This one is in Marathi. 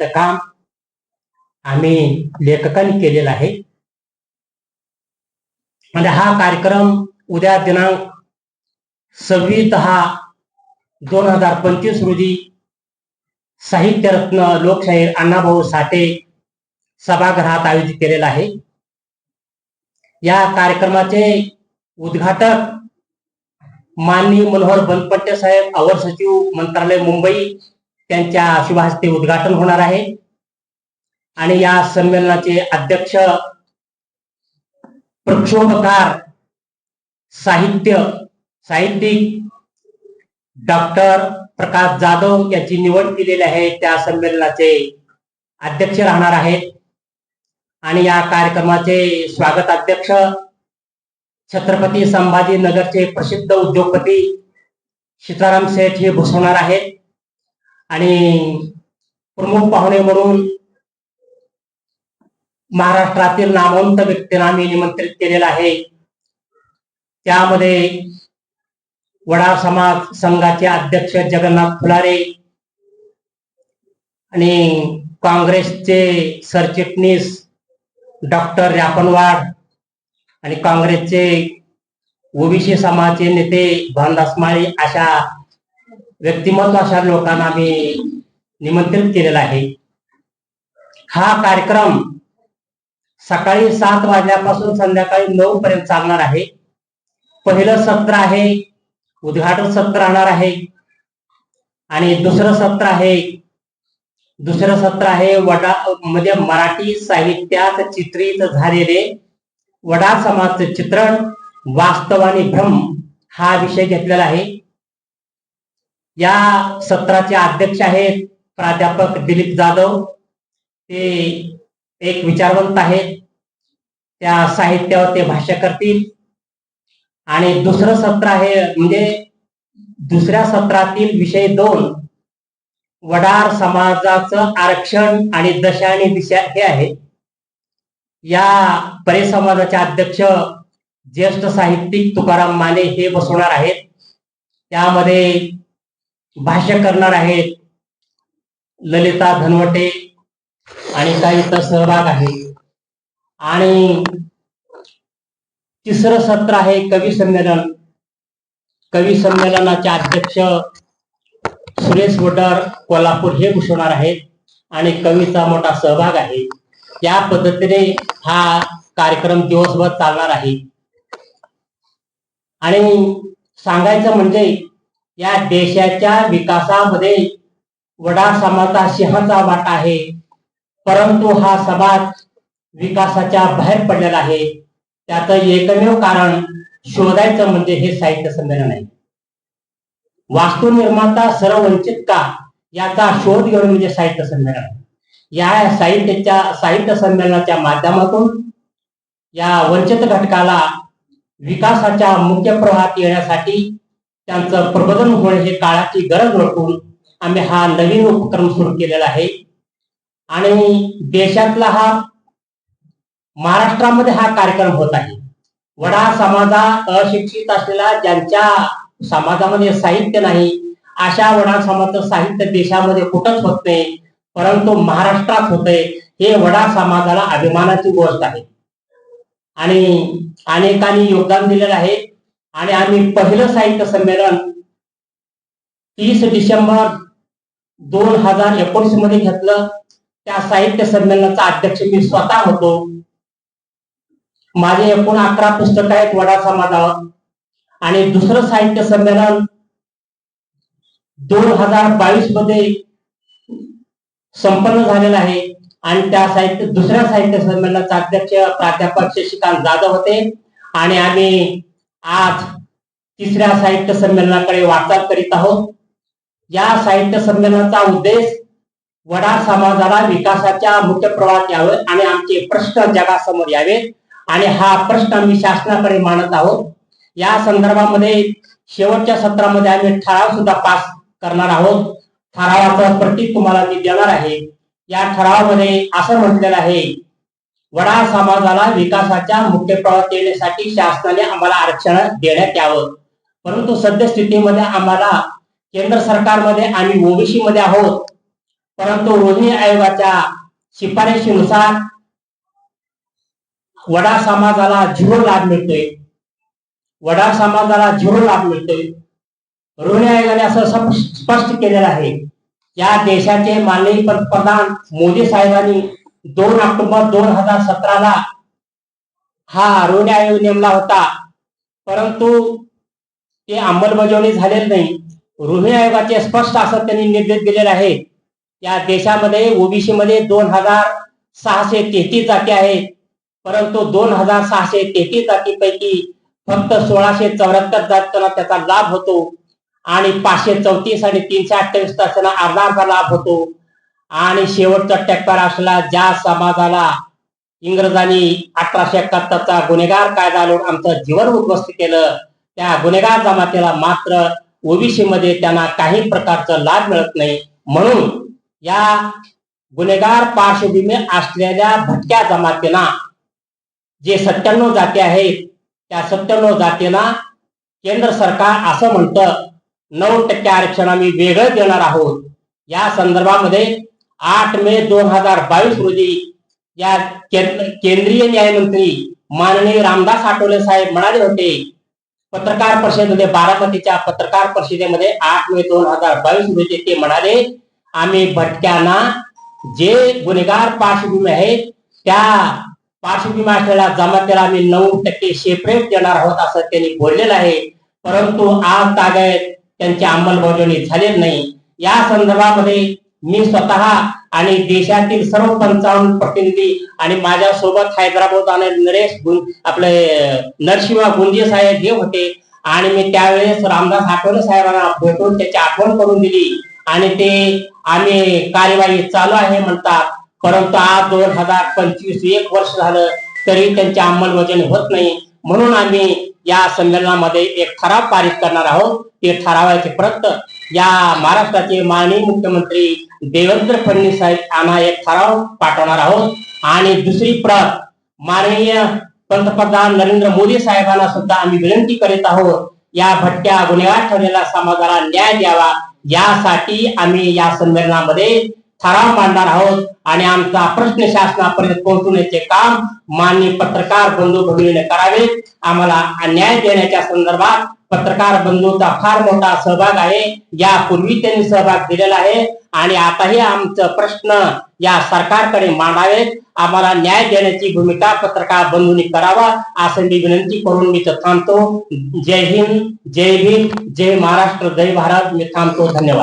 करण्याचं काम आम्ही लेखकांनी केलेलं आहे. म्हणजे हा कार्यक्रम उद्या दिनांक सव्वीस दहा दोन हजार पंचवीस रोजी साहित्यरत्न लोकशाहीर अण्णाभाऊ साठे सभागृहात आयोजित केलेला आहे. या कार्यक्रमाचे उद्घाटक माननीय मनोहर बनपट्टे साहेब अवर सचिव मंत्रालय मुंबई त्यांच्या शुभ हस्ते उद्घाटन होणार आहे. आणि या संमेलनाचे अध्यक्ष प्रक्षोभकार साहित्य साहित्यिक डॉक्टर प्रकाश जाधव यांची निवड केलेली आहे. त्या संमेलनाचे अध्यक्ष राहणार आहेत. आणि या कार्यक्रमाचे स्वागत अध्यक्ष छत्रपती संभाजीनगरचे प्रसिद्ध उद्योगपती सीताराम सेठ हे भूसवणार आहेत. आणि प्रमुख पाहुणे म्हणून महाराष्ट्रातील नामवंत व्यक्तींना आम्ही निमंत्रित केलेलं आहे. त्यामध्ये वडा समाज संघाचे अध्यक्ष जगन्नाथ फुलारे आणि काँग्रेसचे सरचिटणीस डॉक्टर रापणवाड आणि काँग्रेसचे ओबीसी समाजाचे नेते भानदास माळी अशा व्यक्तिमत्व अशा लोकांना आम्ही निमंत्रित केलेला आहे. हा कार्यक्रम सकाळी सात वाजल्यापासून संध्याकाळी नऊ पर्यंत चालणार आहे. पहिलं सत्र आहे उद्घाटन सत्र राहणार आहे. आणि दुसरं सत्र आहे दुसरं सत्र आहे वडा म्हणजे मराठी साहित्यात चित्रित झालेले वडा समाजचे चित्रण वास्तव आणि भ्रम हा विषय घेतलेला आहे. या सत्राचे अध्यक्ष आहेत प्राध्यापक दिलीप जाधव. ते एक विचारवंत आहेत. त्या साहित्यावर ते भाष्य करतील. आणि दुसरं सत्र आहे म्हणजे दुसऱ्या सत्रातील विषय दोन वडार समाजाचं आरक्षण आणि दशा आणि दिशा हे आहे. या परिसमाजाचे अध्यक्ष ज्येष्ठ साहित्यिक तुकाराम माने हे बसवणार आहेत. त्यामध्ये भाष्य करणार आहेत. ललिता धनवटे आणि काही इतर सहभाग आहे आणि तिसरं सत्र आहे कवी संमेलन. कवी संमेलनाचे अध्यक्ष सुरेश वटर कोल्हापूर हे घुसवणार आहेत आणि कवीचा मोठा सहभाग आहे. या पद्धतीने हा कार्यक्रम दिवसभर चालणार आहे. आणि सांगायचं म्हणजे या देशाच्या विकासामध्ये वडा समाजा सिंहाचा वाटा आहे. परंतु हा समाज विकासाच्या बाहेर पडलेला आहे. त्याचं एकमेव कारण शोधायचं म्हणजे हे साहित्य संमेलन आहे. वास्तू निर्माता सर्व वंचित का? याचा शोध घेऊन म्हणजे साहित्य संमेलन. या साहित्याच्या साहित्य संमेलनाच्या माध्यमातून या वंचित घटकाला विकासाच्या मुख्य प्रवाहात येण्यासाठी त्यांचं प्रबोधन होणे हे काळाची गरज ओळखून आम्ही हा नवीन उपक्रम सुरू केलेला आहे. आणि देशातला हा महाराष्ट्रामध्ये हा कार्यक्रम होत आहे. वडा समाजा अशिक्षित असलेला ज्यांच्या समाजामध्ये साहित्य नाही अशा वडा समाजाचं साहित्य देशामध्ये कुठंच होत नाही परंतु महाराष्ट्रात होते हे वडा समाजाला अभिमानाची गोष्ट आहे. आणि अनेकांनी योगदान दिलेलं आहे. आणि आम्ही पहिलं साहित्य संमेलन तीस डिसेंबर दोन हजार एकोणीसमध्ये घेतलं. त्या साहित्य संमेलनाचा अध्यक्ष मी स्वतः होतो. माझे एकूण अकरा पुस्तकं आहेत वडा समाजावर आणि दुसरं साहित्य संमेलन दोन हजार बावीसमध्ये संपन्न झालेलं आहे. आणि त्या साहित्य दुसऱ्या साहित्य संमेलनाचा अध्यक्ष प्राध्यापक शशिकांत जाधव होते. आणि आम्ही आज तिसऱ्या साहित्य संमेलनाकडे वाटचाल करीत आहोत. या साहित्य संमेलनाचा उद्देश वडा समाजाला विकासाच्या मुख्य प्रवाहात यावे आणि आमचे प्रश्न जगासमोर यावेत आणि हा प्रश्न आम्ही शासनाकडे मानत आहोत. या संदर्भामध्ये शेवटच्या सत्रामध्ये आम्ही ठराव सुद्धा पास करणार आहोत. ठरावाचं प्रतीक तुम्हाला मी देणार आहे. या ठरावामध्ये असं म्हटलेलं आहे वडा समाजाला विकासाच्या मुख्य प्रवाहात येण्यासाठी शासनाने आम्हाला आरक्षण देण्यात यावं. परंतु सद्यस्थितीमध्ये आम्हाला केंद्र सरकारमध्ये आम्ही ओबीसी मध्ये आहोत. परंतु रोहिणी आयोगाच्या शिफारशीनुसार वडा समाजाला झिरो लाभ मिळतोय. वडा समाजाला झिरो लाभ मिळतोय. रोहिणी आयोगाने असं स्पष्ट केलेलं आहे. या देशाचे माननीय पंतप्रधान मोदी साहेबांनी दोन ऑक्टोबर दोन हजार सतराला हा रोहिणी आयोग नेमला होता. परंतु ते अंमलबजावणी झालेली नाही. रोहिणी आयोगाचे स्पष्ट असं त्यांनी निर्देश दिलेले आहे. या देशामध्ये ओबीसी मध्ये दोन हजार सहाशे तेहतीस जाती आहेत. परंतु दोन हजार सहाशे तेहतीस जातीपैकी फक्त सोळाशे चौऱ्याहत्तर जातींना त्याचा लाभ होतो. आणि पाचशे चौतीस आणि तीनशे अठ्ठावीस तासांना अर्धा अर्धा लाभ होतो. आणि शेवटचा टप्प्यावर असलेला ज्या समाजाला इंग्रजांनी अठराशे एकाहत्तरचा गुन्हेगार कायदा आणून आमचं जीवन उद्ध्वस्त केलं त्या गुन्हेगार जमातीला मात्र ओबीसी मध्ये त्यांना काही प्रकारचा लाभ मिळत नाही. म्हणून या गुन्हेगार पार्श्वभूमी असलेल्या भटक्या जमातींना जे सत्त्याण्णव जाती आहेत त्या सत्त्याण्णव जातींना केंद्र सरकार असं म्हणतं नऊ टक्के आरक्षण आम्ही वेगळं देणार आहोत. या संदर्भामध्ये आठ मे दोन हजार बावीस रोजी या केंद्रीय न्यायमंत्री माननीय रामदास आठवले साहेब म्हणाले होते पत्रकार परिषदेमध्ये बारामतीच्या पत्रकार परिषदेमध्ये आठ मे दोन हजार बावीस रोजी ते म्हणाले आम्ही भटक्यांना जे गुन्हेगार पार्श्वभूमी आहेत त्या पार्श्वभूमी असलेल्या जमातीला आम्ही नऊ टक्के सेपरेट देणार आहोत असं त्यांनी बोललेलं आहे. परंतु आज तागायत त्यांची अंमलबजावणी झालेली नाही. या संदर्भामध्ये मी स्वतः आणि देशातील सर्व पंचावन्न प्रतिनिधी आणि माझ्या सोबत हैदराबाद आणि नरेश आपले नरसिंहा गुंजे साहेब हे होते. आणि मी त्यावेळेस रामदास आठवले साहेबांना भेटून त्याची आठवण करून दिली. आणि ते आम्ही कार्यवाही चालू आहे म्हणतात. परंतु आज दोन हजार पंचवीस एक वर्ष झालं तरी त्यांची अंमलबजावणी होत नाही. म्हणून आम्ही या संमेलनामध्ये एक ठराव पारित करणार आहोत. ते ठरावाचे प्रत या महाराष्ट्राचे माननीय मुख्यमंत्री देवेंद्र फडणवीस साहेब यांना एक ठराव पाठवणार आहोत. आणि दुसरी प्रत माननीय पंतप्रधान नरेंद्र मोदी साहेबांना सुद्धा आम्ही विनंती करीत आहोत. या भट्ट्या गुन्हेगार ठरलेल्या समाजाला न्याय द्यावा. यासाठी आम्ही या संमेलनामध्ये ठराव मांडणार आहोत. आणि आमचा प्रश्न शासनापर्यंत पोहोचवण्याचे काम माननीय पत्रकार बंधू भगिनीने करावे. आम्हाला न्याय देण्याच्या संदर्भात पत्रकार बंधूचा फार मोठा सहभाग आहे. यापूर्वी त्यांनी सहभाग दिलेला आहे. आणि आताही आमचं प्रश्न या सरकारकडे मांडावेत. आम्हाला न्याय देण्याची भूमिका पत्रकार बंधूंनी करावा असं मी विनंती करून मी थांबतो. जय हिंद जय भीम जय महाराष्ट्र जय भारत. मी थांबतो. धन्यवाद.